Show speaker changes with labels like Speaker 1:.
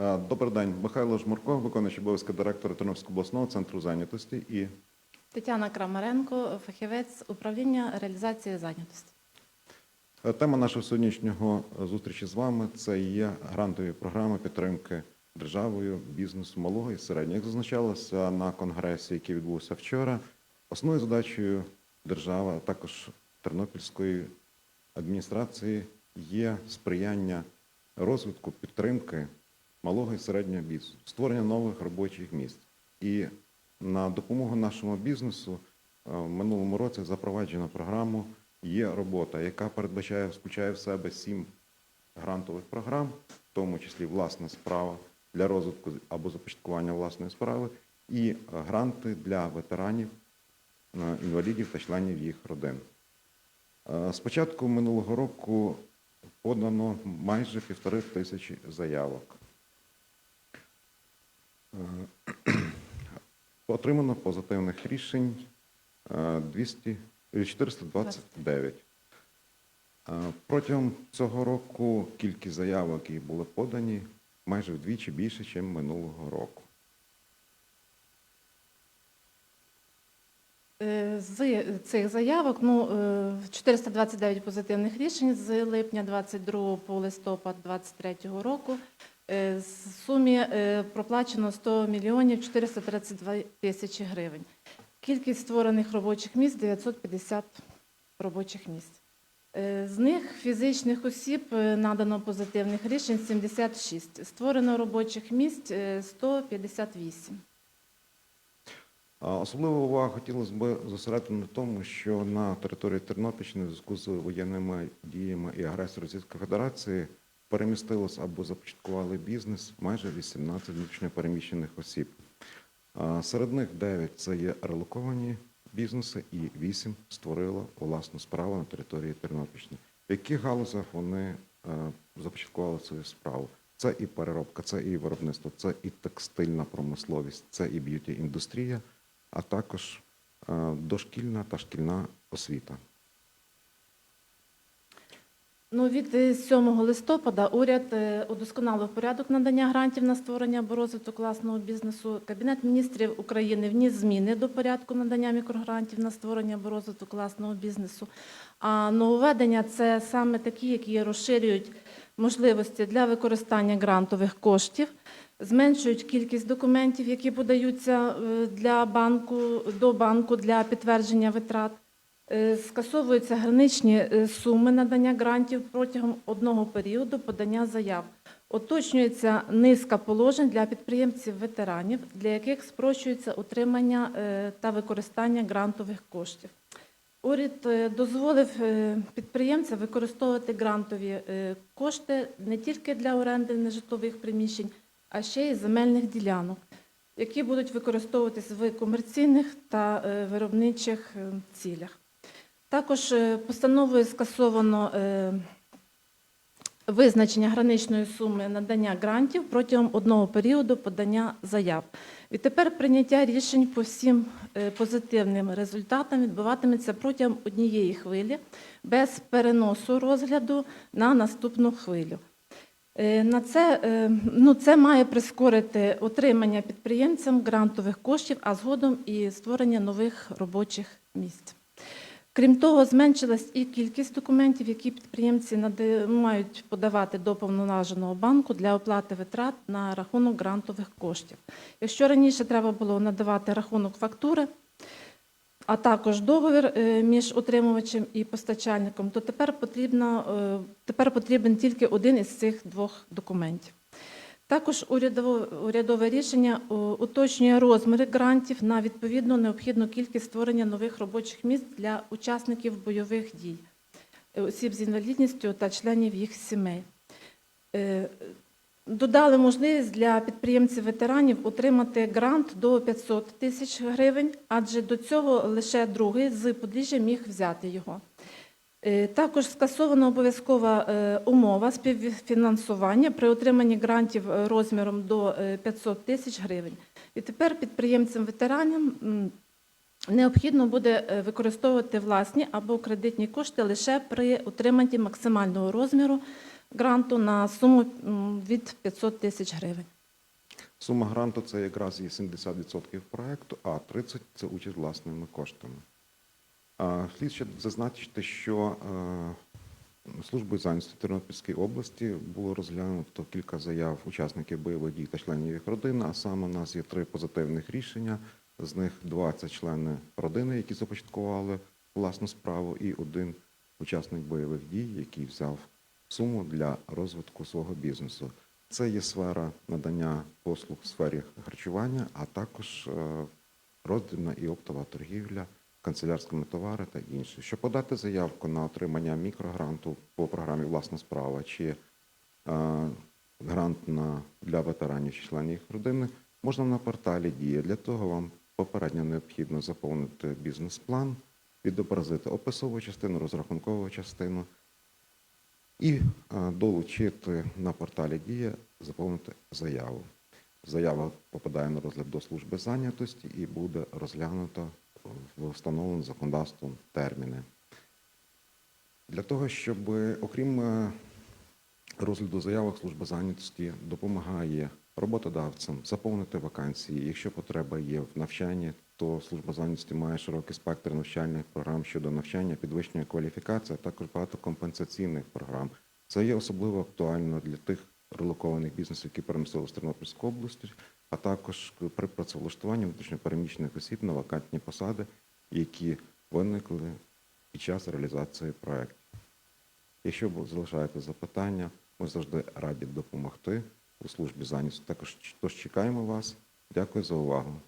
Speaker 1: Е, Добрий день, Михайло Жмурко, виконуючий обов'язки директора Тернопільського обласного центру зайнятості і
Speaker 2: Тетяна Крамаренко, фахівець управління реалізації зайнятості.
Speaker 1: Е, Тема нашого сьогоднішнього зустрічі з вами це є грантові програми підтримки державою бізнесу малого і середнього. Як зазначалося на конгресі, який відбувся вчора, основною задачею держави, а також Тернопільської адміністрації є сприяння розвитку підтримки малого і середнього бізнесу, створення нових робочих місць. І на допомогу нашому бізнесу е, в минулому році запроваджена програма є робота, яка передбачає, включає в себе сім грантових програм, в тому числі власна справа для розвитку або започаткування власної справи, і е, гранти для ветеранів, е, інвалідів та членів їх родин. Е, З початку минулого року подано майже півтори тисячі заявок. Е, Отримано позитивних рішень е, 200, е, 429. Е, Протягом цього року кількість заявок, які були подані, майже вдвічі більше, ніж минулого року.
Speaker 2: Е, З цих заявок ну, е, 429 позитивних рішень з липня 22 по листопад 23 року. Е, В сумі е, проплачено 100 мільйонів 432 тисячі гривень. Кількість створених робочих місць 950 робочих місць. Е, З них фізичних осіб е, надано позитивних рішень 76. Створено робочих місць е, 158.
Speaker 1: А Особливу увагу хотілося б зосередити на тому, що на території Тернопільщини в зв'язку з воєнними діями і агресією Російської Федерації перемістилось або започаткували бізнес майже 18 внутрішньо переміщених осіб. Серед них 9 – це є релоковані бізнеси і 8 створило власну справу на території Тернопільщини. В яких галузях вони е, започаткували свою справу? Це і переробка, це і виробництво, це і текстильна промисловість, це і б'юті-індустрія, а також е, дошкільна та шкільна освіта.
Speaker 2: Ну, від е, 7 листопада уряд е, удосконалив порядок надання грантів на створення або розвиток класного бізнесу. Кабінет міністрів України вніс зміни до порядку надання мікрогрантів на створення або розвиток класного бізнесу. А нововведення це саме такі, які розширюють можливості для використання грантових коштів, зменшують кількість документів, які подаються е, для банку до банку для підтвердження витрат. Е, Скасовуються граничні е, суми надання грантів протягом одного періоду подання заяв. Уточнюється низка положень для підприємців-ветеранів, для яких спрощується утримання е, та використання грантових коштів. Уряд дозволив підприємцям використовувати грантові кошти не тільки для оренди нежитлових приміщень, а ще й земельних ділянок, які будуть використовуватись в комерційних та виробничих цілях. Також е, постановою скасовано е, визначення граничної суми надання грантів протягом одного періоду подання заяв. Відтепер прийняття рішень по всім е, позитивним результатам відбуватиметься протягом однієї хвилі без переносу розгляду на наступну хвилю. На це, ну, це має прискорити отримання підприємцям грантових коштів, а згодом і створення нових робочих місць. Крім того, зменшилась і кількість документів, які підприємці мають подавати до повноваженого банку для оплати витрат на рахунок грантових коштів. Якщо раніше треба було надавати рахунок фактури, а також договір е, між отримувачем і постачальником, то тепер, потрібно, е, тепер потрібен тільки один із цих двох документів. Також урядове рішення е, уточнює розміри грантів на відповідну необхідну кількість створення нових робочих місць для учасників бойових дій, е, осіб з інвалідністю та членів їх сімей. Е, Додали можливість для підприємців-ветеранів отримати грант до 500 тисяч гривень, адже до цього лише другий з Подоліжжя міг взяти його. Е, Також скасована обов'язкова е, умова співфінансування при отриманні грантів е, розміром до е, 500 тисяч гривень. І тепер підприємцям-ветеранам необхідно буде використовувати власні або кредитні кошти лише при отриманні максимального розміру гранту на суму від 500 тисяч гривень.
Speaker 1: Сума гранту це якраз є 70% проекту, а 30% це участь власними коштами. Слід ще зазначити, що е, службою зайнятості Тернопільської області було розглянуто кілька заяв учасників бойових дій та членів їх родин. А саме у нас є три позитивних рішення. З них два це члени родини, які започаткували власну справу, і один учасник бойових дій, який взяв суму для розвитку свого бізнесу. Це є сфера надання послуг в сфері харчування, а також е, роздільна і оптова торгівля, канцелярськими товари та інше. Щоб подати заявку на отримання мікрогранту по програмі Власна справа чи е, грант на, для ветеранів чи членів їх родини, можна на порталі Дія. Для того вам попередньо необхідно заповнити бізнес-план, відобразити описову частину, розрахункову частину і е, долучити на порталі Дія, заповнити заяву. Заява попадає на розгляд до служби зайнятості і буде розглянута в встановленому законодавством терміни. Для того, щоб, окрім е, розгляду заявок, служба зайнятості допомагає роботодавцям заповнити вакансії. Якщо потреба є в навчанні, то служба зайнятості має широкий спектр навчальних програм щодо навчання, підвищення кваліфікації, а також багато компенсаційних програм. Це є особливо актуально для тих релокованих бізнесів, які перемістили з Тернопільської області, а також при працевлаштуванні внутрішньопереміщених осіб на вакантні посади, які виникли під час реалізації проєктів. Якщо залишаєте запитання, ми завжди раді допомогти у службі зайнятості. Також тож чекаємо вас. Дякую за увагу.